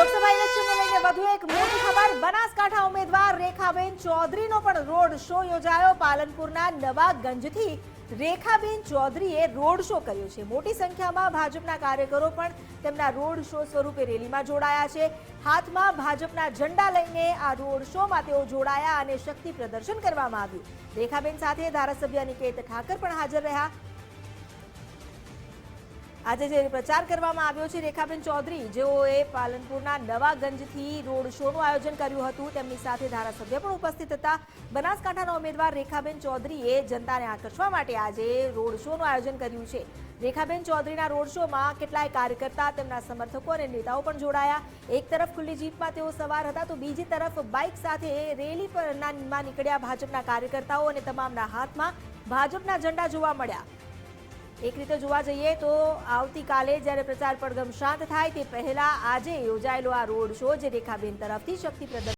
લોકસભા ઇલેક્શનને લઈને વધુ એક મોટી ખબર. બનાસકાંઠા ઉમેદવાર રેખાબેન ચૌધરીનો પણ રોડ શો યોજાયો. પાલનપુરના નવાગંજથી રેખાબેન ચૌધરીએ રોડ શો કર્યો છે. મોટી સંખ્યામાં ભાજપના કાર્યકરો પણ તેમના રોડ શો સ્વરૂપે રેલીમાં જોડાયા છે. હાથમાં ભાજપના ઝંડા લઈને આ રોડ શોમાં તેઓ જોડાયા અને શક્તિ પ્રદર્શન કરવામાં આવ્યું. રેખાબેન સાથે ધારાસભ્ય નિકેત ઠાકર પણ હાજર રહ્યા. આજે જે પ્રચાર કરવામાં આવ્યો છે, રેખાબેન ચૌધરી, જેઓએ પાલનપુરના નવાગંજથી રોડ શોનું આયોજન કર્યું હતું, તેમની સાથે ધારાસભ્ય પણ ઉપસ્થિત હતા. બનાસકાંઠાના ઉમેદવાર રેખાબેન ચૌધરીએ જનતાને આકર્ષવા માટે આજે રોડ શોનું આયોજન કર્યું છે. રેખાબેન ચૌધરીના રોડ શોમાં કેટલાય કાર્યકર્તા, તેમના સમર્થકો અને નેતાઓ પણ જોડાયા. એક તરફ ખુલ્લી જીપમાં તેઓ સવાર હતા, તો બીજી તરફ બાઇક સાથે રેલી પર ના- નીકળ્યા ભાજપના કાર્યકર્તાઓ અને તમામના હાથમાં ભાજપના ઝંડા જોવા મળ્યા. એક રીતે જોવા જઈએ તો આવતીકાલે જ્યારે પ્રચાર પડઘમ શાંત થાય તે પહેલા આજે યોજાયેલો આ રોડ શો જે રેખાબેન તરફથી શક્તિ પ્રદર્શન